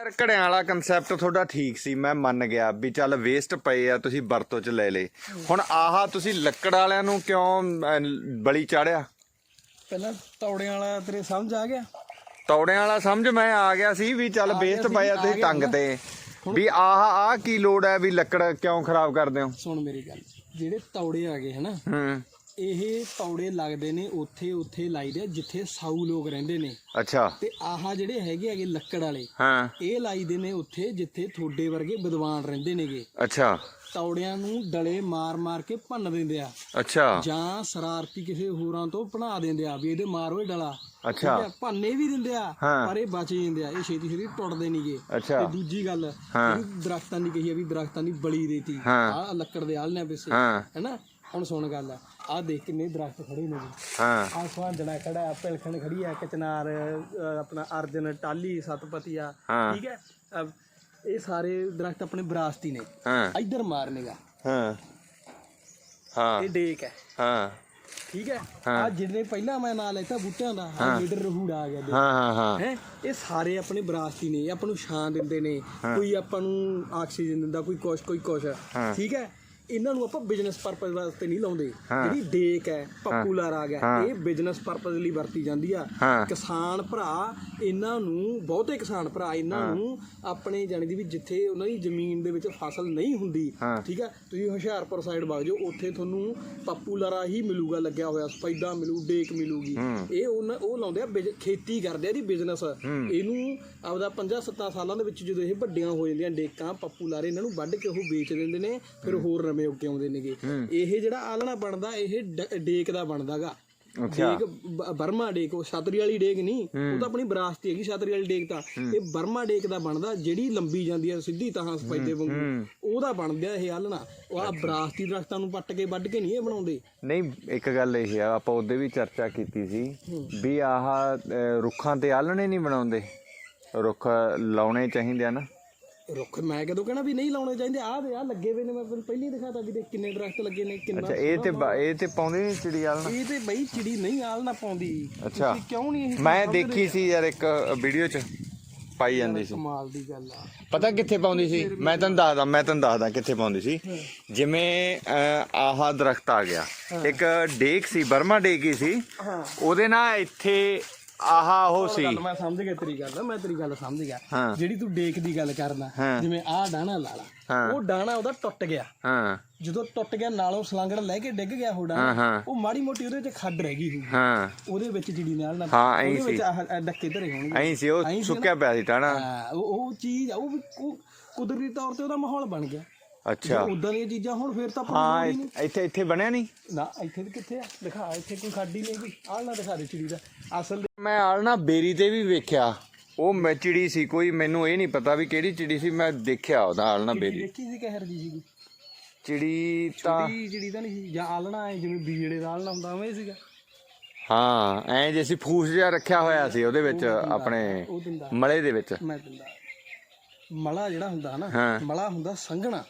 ਯਾਰ ਘੜਿਆਂ ਵਾਲਾ ਕਨਸੈਪਟ ਤੁਹਾਡਾ ਠੀਕ ਸੀ ਮੈਂ ਮੰਨ ਗਿਆ ਵੀ ਚੱਲ ਵੇਸਟ ਪਏ ਆ ਤੁਸੀਂ ਵਰਤੋਂ ਚ ਲੈ ਲੇ ਹੁਣ ਆਹਾ ਤੁਸੀਂ ਲੱਕੜ ਵਾਲਿਆਂ ਨੂੰ ਕਿਉਂ ਅਹ, ਬਲੀ ਚਾੜਿਆ? ਪਹਿਲਾਂ ਤੌੜਿਆਂ ਵਾਲਾ ਤੇਰੇ ਸਮਝ ਆ ਗਿਆ? ਤੌੜਿਆਂ ਵਾਲਾ ਸਮਝ ਮੈਂ ਆ ਗਿਆ ਸੀ ਵੀ ਚੱਲ ਗਿਆ ਵੇਸਟ ਸੀ, ਪਏ ਆ ਆ ਤੁਸੀਂ ਗਿਆ ਟੰਗ। ਤੇ। ਵੀ ਆਹ ਆਹ ਕੀ ਲੋੜ ਹੈ ਵੀ ਲੱਕੜ ਕਿਉਂ ਖਰਾਬ ਕਰਦੇ ਹੋ? ਸੁਣ ਮੇਰੀ ਗੱਲ ਜਿਹੜੇ ਤੌੜੇ ਆ ਗਏ ਹਨਾ? ਹੂੰ। ਇਹ ਤੌੜੇ ਲੱਗਦੇ ਨੇ ਉੱਥੇ ਉੱਥੇ ਲਾਈਦੇ ਆ ਜਿੱਥੇ ਸਾਊ ਲੋਕ ਰਹਿੰਦੇ ਨੇ। ਅੱਛਾ। ਤੇ ਆਹ ਜਿਹੜੇ ਹੈਗੇ ਹੈਗੇ ਲੱਕੜ ਵਾਲੇ ਹਾਂ। ਇਹ ਲਾਈਦੇ ਨੇ ਉੱਥੇ ਜਿੱਥੇ ਤੁਹਾਡੇ ਵਰਗੇ ਵਿਦਵਾਨ ਰਹਿੰਦੇ ਨੇਗੇ। ਅੱਛਾ। ਤੌੜਿਆਂ ਨੂੰ ਡਲੇ ਮਾਰ-ਮਾਰ ਕੇ ਭੰਨ ਦਿੰਦੇ ਆ। ਅੱਛਾ। ਜਾਂ ਸ਼ਰਾਰਤੀ ਕਿਸੇ ਹੋਰਾਂ ਤੋਂ ਬਣਾ ਦਿੰਦੇ ਆ ਵੀ ਇਹਦੇ ਮਾਰੋ ਇਹ ਡਲਾ। ਅੱਛਾ। ਠੀਕ ਹੈ ਭੰਨੇ ਵੀ ਦਿੰਦੇ ਆ ਹਾਂ। ਪਰ ਇਹ ਬਚ ਜਾਂਦੇ ਆ ਇਹ ਛੇਤੀ ਛੇਤੀ ਟੁੱਟਦੇ ਨਹੀਂਗੇ ਅੱਛਾ। ਤੇ ਦੂਜੀ ਗੱਲ ਹਾਂ। ਜਿਹੜੀ ਦਰਖਤਾਂ ਦੀ ਕਹੀ ਆ ਵੀ ਦਰਖਤਾਂ ਦੀ ਬਲੀ ਦੇਤੀ। ਹਾਂ। ਆ ਲੱਕੜ ਦੇ ਆਲਨੇ ਪਿੱਛੇ ਹਾਂ। ਹੈਨਾ? ਹੁਣ ਸੁਣ ਗੱਲ ਆ ਦੇਖ ਕਿੰਨੇ ਦਰਖਤ ਖੜੇ ਨੇ ਜੀ। ਹਾਂ। ਆ ਸੁਹਾਂਜਣਾ ਖੜਾ ਆ ਪਿਲਖਣ ਖੜੀ ਆ ਕਚਨਾਰ ਆਪਣਾ ਅਰਜਨ ਟਾਲੀ ਸਤਪਤੀਆ ਹਾਂ। ਠੀਕ ਹੈ? ਅ, ਇਹ ਸਾਰੇ ਦਰਖਤ ਆਪਣੇ ਵਿਰਾਸਤੀ ਨੇ। ਹਾਂ। ਇੱਧਰ ਮਾਰਨੇਗਾ। ਹਾਂ। ਹਾਂ। ਇਹ ਡੇਕ ਹੈ। ਹਾਂ। ਠੀਕ ਹੈ? ਆ ਜਿਹਨੇ ਪਹਿਲਾਂ ਮੈਂ ਨਾਂ ਲੈਤਾ ਬੂਟਿਆਂ ਦਾ ਆ ਲੀਡਰ ਰਹੂੜਾ ਆ ਗਿਆ ਦੇਖ। ਹਾਂ ਹਾਂ ਹਾਂ। ਹੈ? ਇਹ ਸਾਰੇ ਆਪਣੇ ਵਿਰਾਸਤੀ ਨੇ। ਇਹ ਆਪਾਂ ਨੂੰ ਛਾਂ ਦਿੰਦੇ ਨੇ। ਕੋਈ ਆਪਾਂ ਨੂੰ ਆਕਸੀਜਨ ਦਿੰਦਾ ਕੋਈ ਕੁਛ ਕੋਈ ਕੁਛ। ਠੀਕ ਹੈ? ਇਹਨਾਂ ਨੂੰ ਆਪਾਂ ਬਿਜ਼ਨਸ ਪਰਪਸ ਵਾਸਤੇ ਨਹੀਂ ਲਾਉਂਦੇ। ਜਿਹੜੀ ਡੇਕ ਹੈ ਪਪੂਲਰ ਆ ਗਿਆ ਇਹ ਬਿਜ਼ਨਸ ਪਰਪਸ ਲਈ ਵਰਤੀ ਜਾਂਦੀ ਆ। ਕਿਸਾਨ ਭਰਾ ਇਹਨਾਂ ਨੂੰ ਬਹੁਤੇ ਕਿਸਾਨ ਭਰਾ ਇਹਨਾਂ ਨੂੰ ਆਪਣੇ ਜਾਣੀ ਦੀ ਵੀ ਜਿੱਥੇ ਉਹਨਾਂ ਦੀ ਜ਼ਮੀਨ ਦੇ ਵਿੱਚ ਫਸਲ ਨਹੀਂ ਹੁੰਦੀ ਠੀਕ ਹੈ ਤੁਸੀਂ ਹੁਸ਼ਿਆਰਪੁਰ ਸਾਈਡ ਵਗ ਜਾਓ ਉੱਥੇ ਤੁਹਾਨੂੰ ਪਪੂਲਰਾ ਹੀ ਮਿਲੂਗਾ ਲੱਗਿਆ ਹੋਇਆ ਸਪੈਦਾ ਮਿਲੂ ਡੇਕ ਮਿਲੂਗੀ। ਇਹ ਉਹ ਲਾਉਂਦੇ ਆ ਖੇਤੀ ਕਰਦੇ ਆ ਦੀ ਬਿਜ਼ਨਸ ਇਹਨੂੰ ਆਪਦਾ 50 70 ਸਾਲਾਂ ਦੇ ਵਿੱਚ ਜਦੋਂ ਇਹ ਵੱਡੀਆਂ ਹੋ ਜਾਂਦੀਆਂ ਡੇਕਾਂ ਪਪੂਲਰ ਇਹਨਾਂ ਨੂੰ ਵੱਢ ਕੇ ਉਹ ਵੇਚ ਦਿੰਦੇ ਨੇ ਫਿਰ ਹੋਰ ਨਵੇਂ ਉੱਗੇ ਆਉਂਦੇ ਨੇਗੇ। ਇਹ ਜਿਹੜਾ ਆਲਣਾ ਬਣਦਾ ਇਹ ਡੇਕ ਦਾ ਬਣਦਾਗਾ। ਡੇਕ ਬਰਮਾ ਡੇਕ ਉਹ ਛਤਰੀ ਵਾਲੀ ਡੇਕ ਨਹੀਂ ਉਹ ਤਾਂ ਆਪਣੀ ਵਿਰਾਸਤੀ ਹੈਗੀ ਛਤਰੀ ਵਾਲੀ ਡੇਕ ਤਾਂ। ਇਹ ਬਰਮਾ ਡੇਕ ਦਾ ਬਣਦਾ ਜਿਹੜੀ ਲੰਬੀ ਜਾਂਦੀ ਹੈ ਸਿੱਧੀ ਤਾਂ ਸਪੈਦੇ ਵਾਂਗੂ। ਉਹਦਾ ਬਣਦਾ ਇਹ ਆਲਣਾ ਉਹ ਆ ਵਿਰਾਸਤੀ ਦਰਖਤਾਂ ਨੂੰ ਪੱਟ ਕੇ ਵੱਢ ਕੇ ਨਹੀਂ ਇਹ ਬਣਾਉਂਦੇ। ਨਹੀਂ ਇੱਕ ਗੱਲ ਇਹ ਆ ਆਪਾਂ ਉਹਦੇ ਵੀ ਚਰਚਾ ਕੀਤੀ ਸੀ ਵੀ ਆਹ ਰੁੱਖਾਂ ਤੇ ਆਲਣੇ ਨਹੀਂ ਬਣਾਉਂਦੇ। ਰੁੱਖ ਲਾਉਣੇ ਚਾਹੀਦੇ ਆ ਨਾ ਰੁੱਖ ਮੈਂ ਕਦੋਂ ਕਹਿਣਾ ਵੀ ਨਹੀਂ ਲਾਉਣੇ ਚਾਹੀਦੇ ਆਹ ਦੇ ਆ ਲੱਗੇ ਹੋਏ ਨੇ ਮੈਂ ਤੈਨੂੰ ਪਹਿਲਾਂ ਹੀ ਦਿਖਾਤਾ ਵੀ ਦੇਖ ਕਿੰਨੇ ਦਰਖਤ ਲੱਗੇ ਨੇ ਕਿੰਨਾ ਅੱਛਾ ਇਹ ਤੇ ਬ- ਇਹ ਤੇ ਪਾਉਂਦੇ ਨਹੀਂ ਚਿੜੀ ਆਲਣਾ? ਇਹ ਤੇ ਬਈ ਚਿੜੀ ਨਹੀਂ ਆਲ ਨਾ ਪਾਉਂਦੀ। ਅੱਛਾ। ਤੁਸੀਂ ਕਿਉਂ ਨਹੀਂ ਇਹ ਮੈਂ ਦੇਖੀ ਸੀ ਯਾਰ ਇੱਕ ਵੀਡੀਓ ਚ ਪਾਈ ਜਾਂਦੀ ਸੀ। ਕਮਾਲ ਦੀ ਗੱਲ ਆ। ਪਤਾ ਕਿੱਥੇ ਪਾਉਂਦੀ ਸੀ? ਮੈਂ ਤੈਨੂੰ ਦੱਸਦਾ ਮੈਂ ਤੈਨੂੰ ਦੱਸਦਾ ਕਿੱਥੇ ਪਾਉਂਦੀ ਸੀ। ਜਿਵੇਂ ਅਹ, ਆਹ ਦਰਖਤ ਆ ਗਿਆ। ਇੱਕ ਡੇਕ ਸੀ ਬਰਮਾ ਡੇਕ ਹੀ ਸੀ। ਹਾਂ। ਉਹਦੇ ਨਾਲ ਇੱਥੇ ਆਹ ਉਹ ਸੀ। ਗੱਲ ਮੈਂ ਸਮਝ ਗਿਆ ਤੇਰੀ ਗੱਲ ਮੈਂ ਤੇਰੀ ਗੱਲ ਸਮਝ ਗਿਆ। ਜਿਹੜੀ ਤੂੰ ਡੇਕ ਦੀ ਗੱਲ ਕਰਨਾ। ਜਿਵੇਂ ਆਹ ਡਾਣਾ ਲਾ ਲਾ ਹਾਂ। ਉਹ ਡਾਣਾ ਉਹਦਾ ਟੁੱਟ ਗਿਆ। ਹਾਂ। ਜਦੋਂ ਟੁੱਟ ਗਿਆ ਨਾਲੋਂ ਸਲਾਂਗੜ ਲੈ ਕੇ ਡਿੱਗ ਗਿਆ ਉਹ ਡਾਣਾ। ਉਹ ਮਾੜੀ ਮੋਟੀ ਉਹਦੇ ਵਿੱਚ ਖੱਡ ਰਹਿ ਗਈ ਹੋਊਗੀ। ਹਾਂ। ਉਹਦੇ ਵਿੱਚ ਚਿੜੀ ਨਾਲ ਨਾ ਉਹਦੇ ਵਿੱਚ ਡੱਕੇ ਧਰੇ ਹੋਣਗੇ। ਐਂ ਸੀ ਉਹ ਸੁੱਕਿਆ ਪਿਆ ਸੀ ਹਾਂ, ਉਹ ਚੀਜ਼ ਉਹ ਕੁਦਰਤੀ ਤੌਰ ਤੇ ਉਹਦਾ ਮਾਹੌਲ ਬਣ ਗਿਆ। ਅੱਛਾ। ਉਦਾਂ ਦੀਆਂ ਚੀਜ਼ਾਂ ਹੁਣ ਫੇਰ ਤਾਂ ਹਾਂ ਇੱਥੇ ਇੱਥੇ ਬਣਿਆ ਨਹੀਂ? ਨਾ ਇੱਥੇ ਕਿੱਥੇ ਆ? ਦਿਖਾ ਇੱਥੇ ਕੋਈ ਖਾਡੀ ਨਹੀਂ ਗਈ ਆਹ ਨਾ ਦਿਖਾ ਦੇ ਚਿੜੀ ਦਾ। ਅਸਲ ਮੈਂ ਆਲਣਾ ਬੇਰੀ ਤੇ ਵੀ ਵੇਖਿਆ। ਉਹ ਮੈਂ ਚਿੜੀ ਸੀ ਕੋਈ ਮੈਨੂੰ ਇਹ ਨਹੀਂ ਪਤਾ ਵੀ ਕਿਹੜੀ ਚਿੜੀ ਸੀ ਮੈਂ ਦੇਖਿਆ ਉਹਦਾ ਆਲਣਾ ਚਿੜੀ ਬੇਰੀ। ਦੇਖੀ ਸੀ ਕਹਿਰ ਜੀ ਸੀਗੀ? ਚਿੜੀ ਤਾਂ ਚਿੜੀ ਜਿਹੜੀ ਤਾਂ ਨਹੀਂ ਸੀ ਜਾਂ ਆਲਣਾ ਐ ਜਿਵੇਂ ਬੀਜੜੇ ਦਾ ਆਲਣਾ ਹੁੰਦਾ ਉਵੇਂ ਸੀਗਾ। ਹਾਂ ਐਂ ਜੇ ਸੀ ਫੂਸ ਜਿਹਾ ਰੱਖਿਆ ਹੋਇਆ ਸੀ ਉਹਦੇ ਵਿੱਚ ਆਪਣੇ ਉਹ ਦਿੰਦਾ। ਮਲੇ ਦੇ ਵਿੱਚ। ਮੈਂ ਦਿੰਦਾ। ਮਲਾ ਜਿਹੜਾ ਹੁੰਦਾ ਨਾ ਹਾਂ। ਮਲਾ ਹੁੰਦਾ ਸੰਘਣਾ।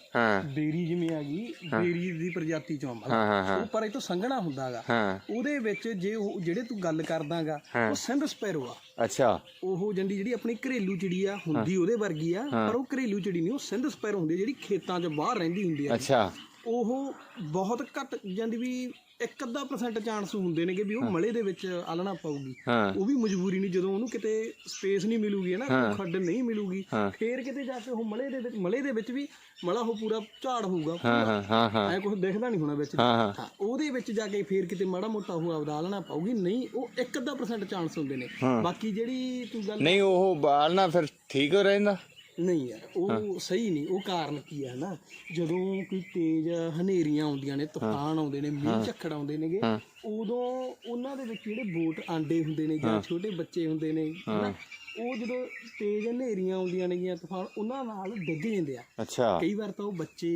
ਬੇਰੀ ਜਿਵੇਂ ਆ ਗਈ ਬੇਰੀ ਦੀ ਪ੍ਰਜਾਤੀ ਚੋਂ ਮਲਾ। ਉਹ ਪਰ ਇਹ ਤੋਂ ਸੰਘਣਾ ਹੁੰਦਾਗਾ। ਉਹਦੇ ਵਿੱਚ ਜੇ ਉਹ ਜਿਹੜੇ ਤੂੰ ਗੱਲ ਕਰਦਾਗਾ ਉਹ ਸਿੰਧ ਸਪੈਰੋ ਆ। ਅੱਛਾ। ਉਹ ਜੰਡੀ ਜਿਹੜੀ ਆਪਣੀ ਘਰੇਲੂ ਚਿੜੀ ਆ ਹੁੰਦੀ ਉਹਦੇ ਵਰਗੀ ਆ ਪਰ ਉਹ ਘਰੇਲੂ ਚਿੜੀ ਨਹੀਂ ਉਹ ਸਿੰਧ ਸਪੈਰੋ ਹੁੰਦੀ ਜਿਹੜੀ ਖੇਤਾਂ 'ਚ ਬਾਹਰ ਰਹਿੰਦੀ ਹੁੰਦੀ ਆ। ਅੱਛਾ। ਉਹ ਬਹੁਤ ਘੱਟ ਜਾਂਦੀ ਵੀ ਇੱਕ ਅੱਧਾ ਪਰਸੈਂਟ ਚਾਂਸ ਹੁੰਦੇ ਨੇਗੇ ਵੀ ਉਹ ਮਲੇ ਦੇ ਵਿੱਚ ਆਲਣਾ ਪਾਊਗੀ। ਹਾਂ। ਉਹ ਵੀ ਮਜਬੂਰੀ ਨਹੀਂ ਜਦੋਂ ਉਹਨੂੰ ਕਿਤੇ ਸਪੇਸ ਨਹੀਂ ਮਿਲੂਗੀ ਨਾ ਖੱਡ ਨਹੀਂ ਮਿਲੂਗੀ। ਫੇਰ ਕਿਤੇ ਜਾ ਕੇ ਉਹ ਮਲੇ ਦੇ ਵਿੱਚ ਮਲੇ ਦੇ ਵਿੱਚ ਵੀ ਮਲਾ ਉਹ ਪੂਰਾ ਝਾੜ ਹੋਊਗਾ। ਹਾਂ ਹਾਂ ਹਾਂ ਐ ਕੁਝ ਦਿਖਦਾ ਨਹੀਂ ਹੋਣਾ ਵਿੱਚ। ਹਾਂ ਉਹਦੇ ਵਿੱਚ ਜਾ ਕੇ ਫੇਰ ਕਿਤੇ ਮਾੜਾ ਮੋਟਾ ਉਹ ਆਪਦਾ ਆਲਣਾ ਪਾਊਗੀ ਨਹੀਂ ਉਹ ਇੱਕ ਅੱਧਾ ਪਰਸੈਂਟ ਚਾਂਸ ਹੁੰਦੇ ਨੇ। ਬਾਕੀ ਜਿਹੜੀ ਤੂੰ ਗੱਲ ਨਹੀਂ ਉਹ ਬਾਲਣਾ ਫਿਰ ਠੀਕ ਹੋ ਰਹਿੰਦਾ। ਨਹੀਂ ਯਾਰ ਉਹ ਸਹੀ ਨਹੀਂ ਉਹ ਕਾਰਨ ਕੀ ਹੈ ਨਾ ਜਦੋਂ ਕੋਈ ਤੇਜ਼ ਹਨੇਰੀਆਂ ਆਉਂਦੀਆਂ ਨੇ ਤੂਫਾਨ ਆਉਂਦੇ ਨੇ ਮੀਂਹ ਝੱਖੜ ਆਉਂਦੇ ਨੇਗੇ ਉਦੋਂ ਉਹਨਾਂ ਦੇ ਵਿੱਚ ਜਿਹੜੇ ਬੋਟ ਆਂਡੇ ਹੁੰਦੇ ਨੇ ਜਾਂ ਛੋਟੇ ਬੱਚੇ ਹੁੰਦੇ ਨੇ ਹਨਾ ਉਹ ਜਦੋਂ ਤੇਜ਼ ਹਨੇਰੀਆਂ ਆਉਂਦੀਆਂ ਨੇਗੀਆਂ ਤੂਫਾਨ ਉਹਨਾਂ ਨਾਲ ਡਿੱਗ ਜਾਂਦੇ ਆ। ਅੱਛਾ। ਕਈ ਵਾਰ ਤਾਂ ਉਹ ਬੱਚੇ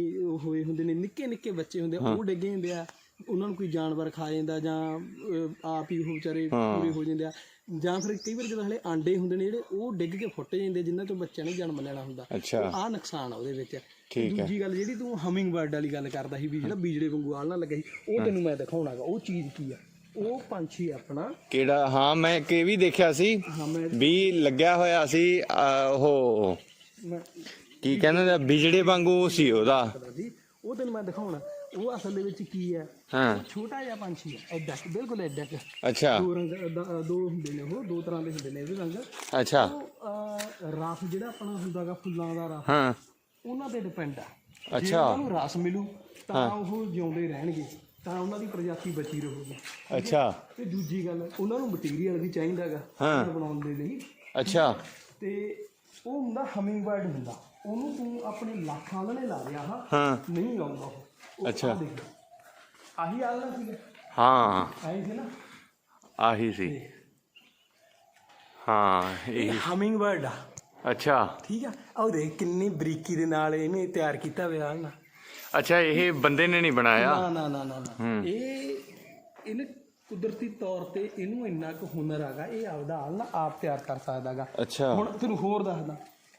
ਹੋਏ ਹੁੰਦੇ ਨੇ ਨਿੱਕੇ ਨਿੱਕੇ ਬੱਚੇ ਹੁੰਦੇ ਆ, ਉਹ ਡਿੱਗ ਜਾਂਦੇ ਆ ਉਹਨਾਂ ਨੂੰ ਕੋਈ ਜਾਨਵਰ ਖਾ ਜਾਂਦਾ ਜਾਂ ਆਪ ਹੀ ਉਹ ਵਿਚਾਰੇ ਪੂਰੇ ਹੋ ਜਾਂਦੇ ਆ। ਜਾਂ ਫਿਰ ਕਈ ਵਾਰ ਜਦੋਂ ਹਲੇ ਆਂਡੇ ਹੁੰਦੇ ਨੇ ਜਿਹੜੇ ਉਹ ਡਿੱਗ ਕੇ ਫੁੱਟ ਜਾਂਦੇ ਜਿਨ੍ਹਾਂ ਤੋਂ ਬੱਚਿਆਂ ਨੇ ਜਨਮ ਲੈਣਾ ਹੁੰਦਾ। ਆਹ ਨੁਕਸਾਨ ਆ ਉਹਦੇ ਵਿੱਚ। ਦੂਜੀ ਗੱਲ ਜਿਹੜੀ ਤੂੰ ਹਮਿੰਗ ਬਰਡ ਵਾਲੀ ਗੱਲ ਕਰਦਾ ਸੀ ਵੀ ਜਿਹੜਾ ਬੀਜੜੇ ਵਾਂਗੂ ਆਲ ਨਾ ਲੱਗਾ ਸੀ ਉਹ ਤੈਨੂੰ ਮੈਂ ਦਿਖਾਉਣਾਗਾ ਉਹ ਚੀਜ਼ ਕੀ ਆ? ਉਹ ਪੰਛੀ ਆਪਣਾ ਕਿਹੜਾ? ਹਾਂ ਮੈਂ ਕਿ ਵੀ ਦੇਖਿਆ ਸੀ ਵੀ ਲੱਗਿਆ ਹੋਇਆ ਸੀ ਉਹ ਕੀ ਕਹਿੰਦੇ ਨੇ ਬਿਜੜੇ ਵਾਂਗੂ ਸੀ ਉਹਦਾ। ਉਹ ਤੈਨੂੰ ਮੈਂ ਦਿਖਾਉਣਾ। ਉਹ ਅਸਲ ਦੇ ਵਿੱਚ ਕੀ ਹੈ? ਹਾਂ। ਛੋਟਾ ਜਿਹਾ ਪੰਛੀ ਹੈ ਐਡਾ ਕੁ, ਬਿਲਕੁਲ ਐਡਾ ਕੁ। ਅੱਛਾ। ਦੋ ਰੰਗ ਦ- ਦੋ ਹੁੰਦੇ ਨੇ ਉਹ ਦੋ ਤਰ੍ਹਾਂ ਦੇ ਹੁੰਦੇ ਨੇ ਇਹਦੇ ਰੰਗ। ਅੱਛਾ। ਉਹ ਅਹ, ਰਸ ਜਿਹੜਾ ਆਪਣਾ ਹੁੰਦਾਗਾ ਫੁੱਲਾਂ ਦਾ ਰਸ ਹਾਂ। ਉਹਨਾਂ ਤੇ ਡਿਪੈਂਡ ਆ। ਜੇ ਅੱਛਾ। ਉਹਨਾਂ ਨੂੰ ਰਸ ਮਿਲੂ ਤਾਂ ਉਹ ਜਿਉਂਦੇ ਰਹਿਣਗੇ ਤਾਂ ਉਹਨਾਂ ਦੀ ਪ੍ਰਜਾਤੀ ਬਚੀ ਰਹੂਗੀ। ਅੱਛਾ। ਤੇ ਦੂਜੀ ਗੱਲ ਉਹਨਾਂ ਨੂੰ ਮਟੀਰੀਅਲ ਵੀ ਚਾਹੀਦਾਗਾ ਹਾਂ। ਬਣਾਉਣ ਦੇ ਲਈ। ਅੱਛਾ। ਤੇ ਉਹ ਹੁੰਦਾ ਹਮਿੰਗ ਬਰਡ ਹੁੰਦਾ। ਉਹਨੂੰ ਤੂੰ ਆਪਣੇ ਲੱਖਾਂ ਨੇ ਲਾ ਲਿਆ ਹਾਂ ਹਾਂ। ਨਹੀਂ ਲਾਉਂਦਾ ਉਹ। ਉਹ ਅੱਛਾ। ਆਹ ਦੇਖ। ਆਹੀ ਆਲਣਾ ਸੀਗਾ। ਹਾਂ। ਆਈ ਸੀ ਨਾ। ਆਹੀ ਸੀ। ਹਾਂ ਇਹ ਇਹ ਹਮਿੰਗ ਬਰਡ ਆ। ਅੱਛਾ। ਠੀਕ ਆ? ਆਹ ਦੇਖ ਕਿੰਨੀ ਬਰੀਕੀ ਦੇ ਨਾਲ ਇਹਨੇ ਤਿਆਰ ਕੀਤਾ ਹੋਇਆ ਨਾ। ਅੱਛਾ ਇਹ ਬੰਦੇ ਨੇ ਨਹੀਂ ਬਣਾਇਆ? ਨਾ ਨਾ ਨਾ ਨਾ ਨਾ। ਇਹ ਇਹਨੇ ਕੁਦਰਤੀ ਤੌਰ ਤੇ ਇਹਨੂੰ ਇੰਨਾ ਕੁ ਹੁਨਰ ਹੈਗਾ ਇਹ ਆਪਦਾ ਆਲਣਾ ਆਪ ਤਿਆਰ ਕਰ ਸਕਦਾਗਾ। ਅੱਛਾ। ਹੁਣ ਤੈਨੂੰ ਹੋਰ ਦੱਸਦਾ।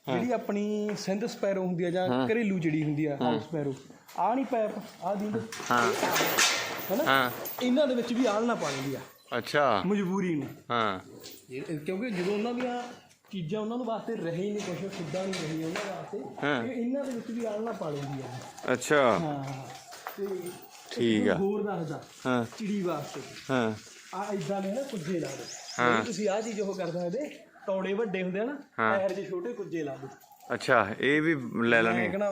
ਜਿਹੜੀ ਆਪਣੀ ਸਿੰਧ ਸਪੈਰੋ ਹੁੰਦੀ ਆ ਜਾਂ ਘਰੇਲੂ ਜਿਹੜੀ ਹੁੰਦੀ ਆ ਹਾਊਸ ਸਪੈਰੋ। ਆ ਨਹੀਂ ਪੈਪ ਆ ਦੀ ਹਾਂ। ਹਾਂ। ਇਹਨਾਂ ਦੇ ਵਿੱਚ ਵੀ ਆਲਣਾ ਪਾ ਦਿੰਦੀ ਆ। ਅੱਛਾ। ਮਜਬੂਰੀ ਨੂੰ। ਹਾਂ। ਕਿਉਂਕਿ ਜਦੋਂ ਉਹਨਾਂ ਦੀਆਂ ਚੀਜ਼ਾਂ ਉਹਨਾਂ ਨੂੰ ਵਾਸਤੇ ਰਹੇ ਨਹੀਂ ਕੁਝ ਸਿੱਧਾ ਨਹੀਂ ਰਹੀ ਉਹਨਾਂ ਵਾਸਤੇ। ਇਹ ਇਹਨਾਂ ਦੇ ਵਿੱਚ ਵੀ ਆਲਣਾ ਪਾ ਲੈਂਦੀ ਆ। ਅੱਛਾ। ਹਾਂ। ਤੇ ਠੀਕ ਆ। ਹੋਰ ਦੱਸਦਾ ਹਾਂ। ਚਿੜੀ ਵਾਸਤੇ। ਹਾਂ। ਆ ਇਦਾਂ ਨੇ ਨਾ ਕੁੱਜੇ ਲਾ ਦੋ ਤੁਸੀਂ ਆ ਚੀਜ਼ ਉਹ ਕਰ ਸਕਦੇ ਤੌੜੇ ਵੱਡੇ ਹੁੰਦੇ ਆ ਨਾ ਇਹੋ ਜਿਹੇ ਛੋਟੇ ਕੁੱਜੇ ਲਾ ਦੋ ਅੱਛਾ ਇਹ ਵੀ ਲੈ ਲੈਣੀ ਮੈਂ ਕਹਣਾ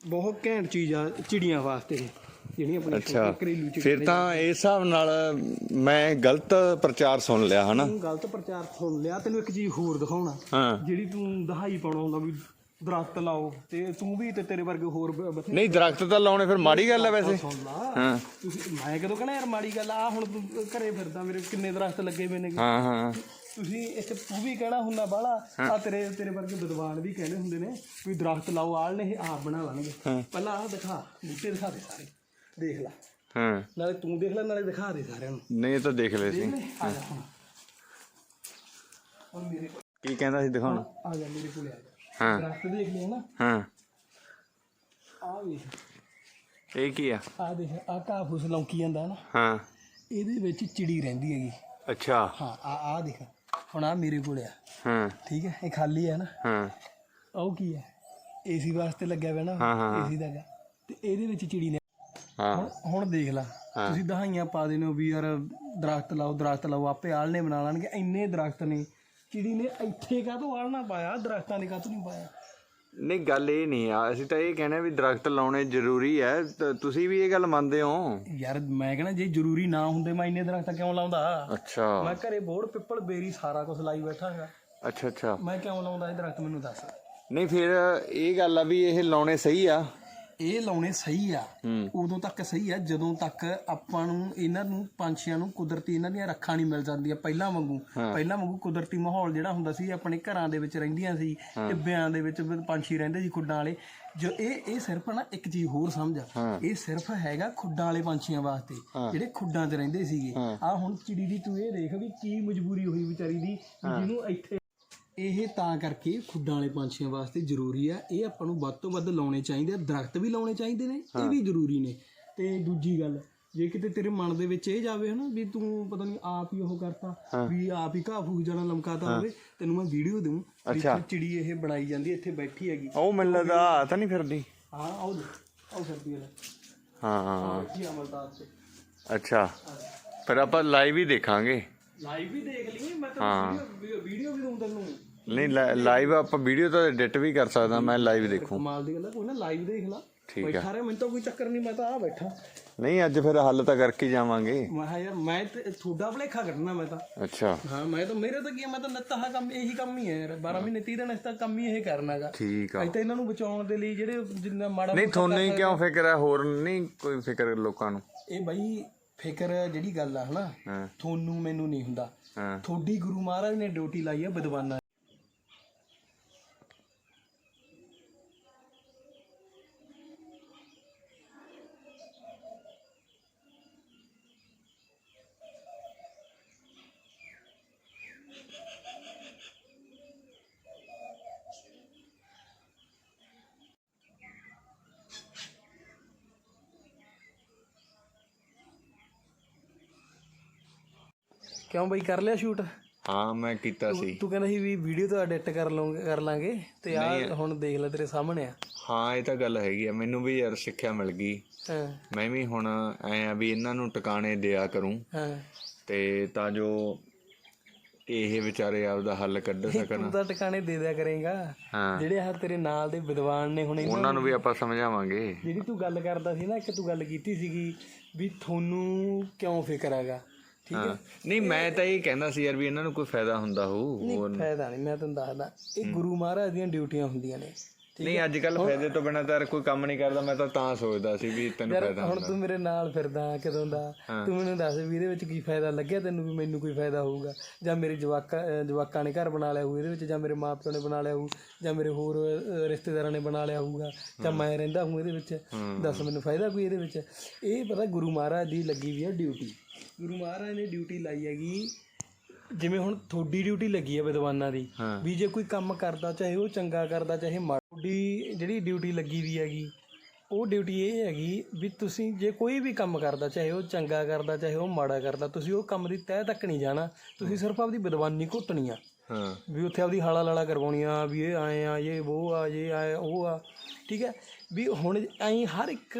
ਬਹੁਤ ਘੈਂਟ ਚੀਜ਼ ਆ ਚਿੜੀਆਂ ਵਾਸਤੇ ਇਹ, ਜਿਹੜੀਆਂ ਅੱਛਾ ਛੋਟੀਆਂ ਘਰੇਲੂ ਚਿੜੀਆਂ ਫਿਰ ਤਾਂ ਇਸ ਹਿਸਾਬ ਨਾਲ ਮੈਂ ਗਲਤ ਪ੍ਰਚਾਰ ਸੁਣ ਲਿਆ ਹਨਾ? ਤੂੰ ਗਲਤ ਪ੍ਰਚਾਰ ਸੁਣ ਲਿਆ ਤੈਨੂੰ ਇੱਕ ਚੀਜ਼ ਹੋਰ ਦਿਖਾਉਣਾ। ਹਾਂ। ਜਿਹੜੀ ਤੂੰ ਦਹਾਈ ਪਾਉਣਾ ਹੁੰਦਾ ਵੀ ਦਰਖਤ ਲਾਓ ਤੇ ਤੂੰ ਵੀ ਤੇ ਤੇਰੇ ਵਰਗੇ ਹੋਰ ਬ- ਬਥੇਰੇ ਨਹੀਂ ਦਰਖਤ ਤਾਂ ਲਾਉਣੇ ਫਿਰ ਮਾੜੀ ਗੱਲ ਆ ਵੈਸੇ। ਸੁਣ ਲਾ। ਹਾਂ। ਤੁਸੀਂ ਮੈਂ ਕਦੋਂ ਕਹਣਾ ਯਾਰ ਮਾੜੀ ਗੱਲ ਆ ਹੁਣ ਤੂੰ ਘਰੇ ਫਿਰਦਾ ਮੇਰੇ ਕਿੰਨੇ ਦਰਖਤ ਲੱਗੇ ਹੋਏ ਨੇ ਹਾਂ ਹਾਂ। ਤੁਸੀਂ ਇੱਥੇ ਤੂੰ ਵੀ ਕਹਿਣਾ ਹੁੰਦਾ ਬਾਹਲਾ ਆ ਤੇਰੇ ਤੇਰੇ ਵਰਗੇ ਵਿਦਵਾਨ ਵੀ ਕਹਿੰਦੇ ਹੁੰਦੇ ਨੇ ਵੀ ਦਰਖਤ ਲਾਓ ਆਲ ਨੇ ਇਹ ਆਪ ਬਣਾ ਲਾਣਗੇ। ਪਹਿਲਾਂ ਆਹ ਦਿਖਾ ਬੂਟੇ ਦਿਖਾ ਦੇ ਸਾਰੇ। ਦੇਖ ਲੈ। ਹਾਂ। ਨਾਲੇ ਤੂੰ ਦੇਖ ਲੈ ਨਾਲੇ ਦਿਖਾ ਦੇ ਸਾਰਿਆਂ ਨੂੰ। ਨਹੀਂ ਇਹ ਤਾਂ ਦੇਖ ਲਏ ਸੀ। ਆ ਜਾ ਹੁਣ। ਹੁਣ ਮੇਰੇ ਕੋਲ ਕੀ ਕਹਿੰਦਾ ਸੀ ਦਿਖਾਉਣ? ਆ ਜਾ ਮੇਰੇ ਕੋਲ ਆ ਜਾ। ਹਾਂ। ਦਰਖਤ ਦੇਖ ਲਿਆ ਨਾ। ਹਾਂ। ਆ ਵੇਖ। ਇਹ ਕੀ ਆ? ਆ ਦੇਖ ਆ ਘਾਹ ਫੂਸ ਲੌਂਕੀ ਜਾਂਦਾ ਨਾ। ਹਾਂ। ਇਹਦੇ ਵਿੱਚ ਚਿੜੀ ਰਹਿੰਦੀ ਹੈਗੀ। ਅੱਛਾ। ਹਾਂ ਆ ਆ ਦੇਖ। ਹੁਣ ਆ ਮੇਰੇ ਕੋਲ ਆ। ਹਾਂ। ਠੀਕ ਹੈ ਇਹ ਖਾਲੀ ਹੈ ਨਾ। ਹਾਂ। ਉਹ ਕੀ ਹੈ? ਏਸੀ ਵਾਸਤੇ ਲੱਗਿਆ ਹੋਇਆ ਨਾ। ਹਾਂ, ਹਾਂ, ਹਾਂ। ਏਸੀ ਦਾ ਹੈਗਾ। ਤੇ ਇਹਦੇ ਵਿੱਚ ਚਿੜੀ ਨੇ ਹਾਂ। ਹੁਣ ਹੁਣ ਦੇਖ ਲੈ। ਤੁਸੀਂ ਦਹਾਈਆਂ ਪਾ ਦੇਣੇ ਹੋ ਵੀ ਯਾਰ ਦਰਖਤ ਲਾਓ ਦਰਖਤ ਲਾਓ ਆਪੇ ਆਲਣੇ ਬਣਾ ਲੈਣਗੇ। ਇੰਨੇ ਦਰਖਤ ਨੇ। ਚਿੜੀ ਨੇ ਇੱਥੇ ਕਾਹਤੋਂ ਆਲਣਾ ਪਾਇਆ ਦਰਖਤਾਂ ਨੇ ਕਾਹਤੋਂ ਨਹੀਂ ਪਾਇਆ? ਨਹੀਂ ਗੱਲ ਇਹ ਨਹੀਂ ਆ। ਅਸੀਂ ਤਾਂ ਇਹ ਕਹਿੰਦੇ ਵੀ ਦਰਖਤ ਲਾਉਣੇ ਜ਼ਰੂਰੀ ਹੈ ਤਾਂ ਤੁਸੀਂ ਵੀ ਇਹ ਗੱਲ ਮੰਨਦੇ ਹੋ? ਯਾਰ ਮੈਂ ਕਹਿੰਦਾ ਜੇ ਜ਼ਰੂਰੀ ਨਾ ਹੁੰਦੇ ਮੈਂ ਇੰਨੇ ਦਰਖਤ ਕਿਉਂ ਲਾਉਂਦਾ? ਅੱਛਾ। ਮੈਂ ਘਰੇ ਬੋੜ ਪਿੱਪਲ ਬੇਰੀ ਸਾਰਾ ਕੁਝ ਲਾਈ ਬੈਠਾ ਹੈਗਾ। ਅੱਛਾ ਅੱਛਾ। ਮੈਂ ਕਿਉਂ ਲਾਉਂਦਾ ਇਹ ਦਰਖਤ ਮੈਨੂੰ ਦੱਸ। ਨਹੀਂ ਫਿਰ ਇਹ ਗੱਲ ਆ ਵੀ ਇਹ ਲਾਉਣੇ ਸਹੀ ਆ। ਇਹ ਲਾਉਣੇ ਸਹੀ ਆ ਉਦੋਂ ਤੱਕ ਸਹੀ ਆ ਜਦੋਂ ਤੱਕ ਆਪਾਂ ਨੂੰ ਇਹਨਾਂ ਨੂੰ ਪੰਛੀਆਂ ਨੂੰ ਕੁਦਰਤੀ ਇਹਨਾਂ ਦੀਆਂ ਰੱਖਾਂ ਨਹੀਂ ਮਿਲ ਜਾਂਦੀਆਂ ਪਹਿਲਾਂ ਵਾਂਗੂ। ਪਹਿਲਾਂ ਵਾਂਗੂ ਕੁਦਰਤੀ ਮਾਹੌਲ ਜਿਹੜਾ ਹੁੰਦਾ ਸੀ ਆਪਣੇ ਘਰਾਂ ਦੇ ਵਿੱਚ ਰਹਿੰਦੀਆਂ ਸੀ ਟਿੱਬਿਆਂ ਦੇ ਵਿੱਚ ਪੰਛੀ ਰਹਿੰਦੇ ਸੀ ਖੁੱਡਾਂ ਵਾਲੇ। ਜੋ ਇਹ ਇਹ ਸਿਰਫ ਨਾ ਇੱਕ ਚੀਜ਼ ਹੋਰ ਸਮਝ ਇਹ ਸਿਰਫ ਹੈਗਾ ਖੁੱਡਾਂ ਵਾਲੇ ਪੰਛੀਆਂ ਵਾਸਤੇ ਜਿਹੜੇ ਖੁੱਡਾਂ 'ਚ ਰਹਿੰਦੇ ਸੀਗੇ। ਆ ਹੁਣ ਚਿੜੀ ਦੀ ਤੂੰ ਇਹ ਦੇਖ ਵੀ ਕੀ ਮਜਬੂਰੀ ਹੋਈ ਵਿਚਾਰੀ ਦੀ ਜਿਹਨੂੰ ਇੱਥੇ ਇਹ ਤਾਂ ਕਰਕੇ ਖੁੱਡਾਂ ਵਾਲੇ ਪੰਛੀਆਂ ਵਾਸਤੇ ਜ਼ਰੂਰੀ ਆ। ਇਹ ਆਪਾਂ ਨੂੰ ਵੱਧ ਤੋਂ ਵੱਧ ਲਾਉਣੇ ਚਾਹੀਦੇ ਆ ਦਰਖਤ ਵੀ ਲਾਉਣੇ ਚਾਹੀਦੇ ਨੇ ਇਹ ਵੀ ਜ਼ਰੂਰੀ ਨੇ। ਤੇ ਦੂਜੀ ਗੱਲ ਜੇ ਕਿਤੇ ਤੇਰੇ ਮਨ ਦੇ ਵਿੱਚ ਇਹ ਜਾਵੇ ਹਨਾ ਵੀ ਤੂੰ ਪਤਾ ਨਹੀਂ ਆਪ ਹੀ ਉਹ ਕਰਤਾ ਵੀ ਆਪ ਹੀ ਘਾਹ ਫੂਕ ਜਾਣਾ ਲਮਕਾਤਾ ਹੋਵੇ ਤੈਨੂੰ ਮੈਂ ਵੀਡੀਓ ਦਊਂ ਵੀ ਇੱਥੇ ਚਿੜੀ ਇਹ ਬਣਾਈ ਜਾਂਦੀ ਇੱਥੇ ਬੈਠੀ ਹੈਗੀ। ਉਹ ਮੈਨੂੰ ਲੱਗਦਾ ਆ ਤਾਂ ਨਹੀਂ ਫਿਰਦੀ। ਹਾਂ ਦੇ ਆਓ ਸਰਦੀ ਵਾਲਾ ਹਾਂ। ਅਮਲਤਾਰ ਸੇ ਅੱਛਾ। ਫਿਰ ਆਪਾਂ ਲਾਈਵ ਹੀ ਦੇਖਾਂਗੇ। ਲਾਈਵ ਵੀ ਦੇਖ ਲਈਏ ਮੈਂ ਤਾਂ ਵੀਡੀਓ ਵੀ ਦਊਂ ਤੈਨੂੰ। ਨਹੀਂ ਲਾਈਵ ਆਪਾਂ ਵੀਡੀਓ ਤਾਂ ਐਡਿਟ ਵੀ ਕਰ ਸਕਦਾ ਮੈਂ ਲਾਈਵ ਦੇਖੂ। ਕਮਾਲ ਦੀ ਗੱਲ ਆ ਕੋਈ ਨਾ ਲਾਈਵ ਦੇਖ ਲਾ। ਠੀਕ ਆ। ਬੈਠਾ ਰਿਹਾ ਮੈਨੂੰ ਤਾਂ ਕੋਈ ਚੱਕਰ ਨਹੀਂ ਮੈਂ ਤਾਂ ਆ ਬੈਠਾ। ਨਹੀਂ ਅੱਜ ਫਿਰ ਹੱਲ ਤਾਂ ਕਰਕੇ ਹੀ ਜਾਵਾਂਗੇ। ਮੈਂ ਕਿਹਾ ਯਾਰ ਮੈਂ ਤੇ ਤੁਹਾਡਾ ਭਲੇਖਾ ਕਰਨਾ ਮੈਂ ਤਾਂ। ਅੱਛਾ। ਹਾਂ ਮੈਂ ਤਾਂ ਮੇਰੇ ਤਾਂ ਕੀ ਮੈਂ ਤਾਂ ਨਿੱਤ ਆਹ ਕੰਮ ਇਹੀ ਕੰਮ ਹੀ ਹੈ ਯਾਰ। 12 ਮਹੀਨੇ 30 ਦਿਨ ਇਸ ਤਾਂ ਕੰਮ ਹੀ ਇਹ ਕਰਨਾ ਹੈਗਾ ਠੀਕ ਆ। ਅੱਜ ਤਾਂ ਇਹਨਾਂ ਨੂੰ ਬਚਾਉਣ ਦੇ ਲਈ ਜਿਹੜੇ ਜਿੰਨਾ ਮਾੜਾ ਨਹੀਂ ਤੁਹਾਨੂੰ ਹੀ ਕਿਉਂ ਫਿਕਰ ਹੈ ਹੋਰ ਨਹੀਂ ਕੋਈ ਫਿਕਰ ਲੋਕਾਂ ਨੂੰ? ਇਹ ਬਾਈ ਫਿਕਰ ਜਿਹੜੀ ਗੱਲ ਆ ਹਨਾ? ਹਾਂ। ਤੁਹਾਨੂੰ ਮੈਨੂੰ ਨਹੀਂ ਹੁੰਦਾ। ਹਾਂ। ਤੁਹਾਡੀ ਗੁਰੂ ਮਹਾਰਾਜ ਨੇ ਡਿਊਟੀ ਲਾਈ ਆ ਵਿਦਵਾਨਾਂ ਕਿਉਂ ਬਈ? ਕਰ ਲਿਆ ਸ਼ੂਟ ਹਾਂ ਮੈਂ ਕੀਤਾ ਸੀ। ਤੂੰ ਕਹਿੰਦਾ ਸੀ ਵੀ ਵੀਡੀਓ ਤਾਂ ਐਡਿਟ ਕਰ ਲਵਾਂਗੇ ਕਰ ਲਾਂਗੇ। ਤੇ ਆ ਹੁਣ ਦੇਖ ਲੈ ਤੇਰੇ ਸਾਹਮਣੇ ਆ। ਹਾਂ ਇਹ ਤਾਂ ਗੱਲ ਹੈਗੀ ਆ। ਮੈਨੂੰ ਵੀ ਯਾਰ ਸਿੱਖਿਆ ਮਿਲ ਗਈ। ਹਾਂ। ਮੈਂ ਵੀ ਹੁਣ ਐ ਆ ਵੀ ਇਹਨਾਂ ਨੂੰ ਟਿਕਾਣੇ ਦਿਆ ਕਰੂੰ। ਹਾਂ। ਤੇ ਤਾਂ ਜੋ ਇਹ ਵਿਚਾਰੇ ਆਪਦਾ ਹੱਲ ਕੱਢ ਸਕਣ। ਤੂੰ ਤਾਂ ਟਿਕਾਣੇ ਦੇ ਦਿਆ ਕਰੇਗਾ। ਹਾਂ। ਜਿਹੜੇ ਆ ਤੇਰੇ ਨਾਲ ਦੇ ਵਿਦਵਾਨ ਨੇ ਹੁਣ ਉਹਨਾਂ ਨੂੰ। ਵੀ ਆਪਾਂ ਸਮਝਾਵਾਂਗੇ। ਜਿਹੜੀ ਤੂੰ ਗੱਲ ਕਰਦਾ ਸੀ ਨਾ ਇੱਕ ਤੂੰ ਗੱਲ ਕੀਤੀ ਸੀਗੀ ਵੀ ਤੁਹਾਨੂੰ ਕਿਉਂ ਫਿਕਰ ਹੈਗਾ? ਠੀਕ ਹੈ? ਨਹੀਂ ਮੈਂ ਤਾਂ ਇਹ ਕਹਿੰਦਾ ਸੀ ਯਾਰ ਵੀ ਇਹਨਾਂ ਨੂੰ ਕੋਈ ਫਾਇਦਾ ਹੁੰਦਾ ਹੋਊ ਫਾਇਦਾ ਨਹੀਂ ਮੈਂ ਤੈਨੂੰ ਦੱਸਦਾ। ਇਹ ਗੁਰੂ ਮਹਾਰਾਜ ਦੀਆਂ ਡਿਊਟੀਆਂ ਹੁੰਦੀਆਂ ਨੇ। ਨਹੀਂ ਅੱਜ ਕੱਲ ਫਾਇਦੇ ਤੋਂ ਬਿਨਾਂ ਤਾਂ ਕੋਈ ਕੰਮ ਨਹੀਂ ਕਰਦਾ ਮੈਂ ਤਾਂ ਤਾਂ ਸੋਚਦਾ ਸੀ ਵੀ ਤੈਨੂੰ ਫਾਇਦਾ ਹੁਣ ਤੂੰ ਮੇਰੇ ਨਾਲ ਫਿਰਦਾ ਕਦੋਂ ਦਾ? ਤੂੰ ਮੈਨੂੰ ਦੱਸ ਵੀ ਇਹਦੇ ਵਿੱਚ ਕੀ ਫਾਇਦਾ ਲੱਗਿਆ ਤੈਨੂੰ ਵੀ ਮੈਨੂੰ ਕੋਈ ਫਾਇਦਾ ਹੋਊਗਾ? ਜਾਂ ਮੇਰੇ ਜਵਾਕਾਂ ਜਵਾਕਾਂ ਨੇ ਘਰ ਬਣਾ ਲਿਆ ਹੋਊ ਇਹਦੇ ਵਿੱਚ ਜਾਂ ਮੇਰੇ ਮਾਪਿਆਂ ਨੇ ਬਣਾ ਲਿਆ ਹੋਊ ਜਾਂ ਮੇਰੇ ਹੋਰ ਰਿਸ਼ਤੇਦਾਰਾਂ ਨੇ ਬਣਾ ਲਿਆ ਹੋਊਗਾ ਜਾਂ ਮੈਂ ਰਹਿੰਦਾ ਹੂੰ ਇਹਦੇ ਵਿੱਚ? ਦੱਸ ਮੈਨੂੰ ਫਾਇਦਾ ਕੋਈ ਇਹਦੇ ਵਿੱਚ? ਇਹ ਪਤਾ ਗੁਰੂ ਮਹਾਰਾਜ ਦੀ ਲੱਗੀ ਵੀ ਹੈ ਡਿਊਟੀ ਗੁਰੂ ਮਹਾਰਾਜ ਨੇ ਡਿਊਟੀ ਲਾਈ ਹੈਗੀ ਜਿਵੇਂ ਹੁਣ ਤੁਹਾਡੀ ਡਿਊਟੀ ਲੱਗੀ ਹੈ ਵਿਦਵਾਨਾਂ ਦੀ ਵੀ ਜੇ ਕੋਈ ਕੰਮ ਕਰਦਾ ਚਾਹੇ ਉਹ ਚੰਗਾ ਕਰਦਾ ਚਾਹੇ ਤੁਹਾਡੀ ਜਿਹੜੀ ਡਿਊਟੀ ਲੱਗੀ ਵੀ ਹੈਗੀ ਉਹ ਡਿਊਟੀ ਇਹ ਹੈਗੀ ਵੀ ਤੁਸੀਂ ਜੇ ਕੋਈ ਵੀ ਕੰਮ ਕਰਦਾ ਚਾਹੇ ਉਹ ਚੰਗਾ ਕਰਦਾ ਚਾਹੇ ਉਹ ਮਾੜਾ ਕਰਦਾ ਤੁਸੀਂ ਉਹ ਕੰਮ ਦੀ ਤਹਿ ਤੱਕ ਨਹੀਂ ਜਾਣਾ। ਤੁਸੀਂ ਸਿਰਫ ਆਪਦੀ ਵਿਦਵਾਨੀ ਘੁੱਟਣੀ ਆ। ਹਾਂ। ਵੀ ਉੱਥੇ ਆਪਦੀ ਹਾਲਾ ਲਾਲਾ ਕਰਵਾਉਣੀ ਆ ਵੀ ਇਹ ਆਏ ਆ ਇਹ ਉਹ ਆ ਇਹ ਆ ਉਹ ਆ। ਠੀਕ ਹੈ? ਵੀ ਹੁਣ ਐਂ ਹਰ ਇੱਕ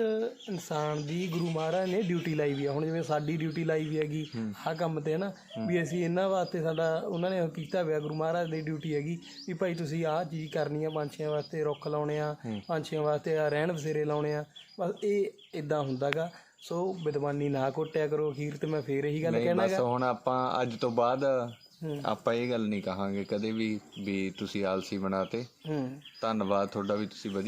ਇਨਸਾਨ ਦੀ ਗੁਰੂ ਮਹਾਰਾਜ ਨੇ ਡਿਊਟੀ ਲਾਈ ਵੀ ਆ। ਹੁਣ ਜਿਵੇਂ ਸਾਡੀ ਡਿਊਟੀ ਲਾਈ ਵੀ ਹੈਗੀ ਆਹ ਕੰਮ ਤੇ ਹੈ। ਨਾ ਵੀ ਅਸੀਂ ਇਹਨਾਂ ਵਾਸਤੇ ਸਾਡਾ ਉਹਨਾਂ ਨੇ ਕੀਤਾ ਹੋਇਆ ਗੁਰੂ ਮਹਾਰਾਜ ਦੀ ਡਿਊਟੀ ਹੈਗੀ ਵੀ ਭਾਈ ਤੁਸੀਂ ਆਹ ਚੀਜ਼ ਕਰਨੀ ਆ ਪੰਛੀਆਂ ਵਾਸਤੇ ਰੁੱਖ ਲਾਉਣੇ ਆ ਪੰਛੀਆਂ ਵਾਸਤੇ ਆ ਰਹਿਣ ਬਸੇਰੇ ਲਾਉਣੇ ਆ। ਬਸ ਇਹ ਇਦਾਂ ਹੁੰਦਾਗਾ ਸੋ ਵਿਦਵਾਨੀ ਨਾ ਘੋਟਿਆ ਕਰੋ ਅਖੀਰ ਤੇ ਮੈਂ ਫੇਰ ਇਹੀ ਗੱਲ ਨਹੀਂ ਕਹਿਣਾ ਬਸ ਹੁਣ ਆਪਾਂ ਅੱਜ ਤੋਂ ਬਾਅਦ ਆਪਾਂ ਇਹ ਗੱਲ ਨਹੀਂ ਕਹਾਂਗੇ ਕਦੇ ਵੀ ਵੀ ਤੁਸੀਂ ਆਲਸੀ ਬਣਾਤੇ। ਧੰਨਵਾਦ ਤੁਹਾਡਾ ਵੀ ਤੁਸੀਂ ਵਧੀਆ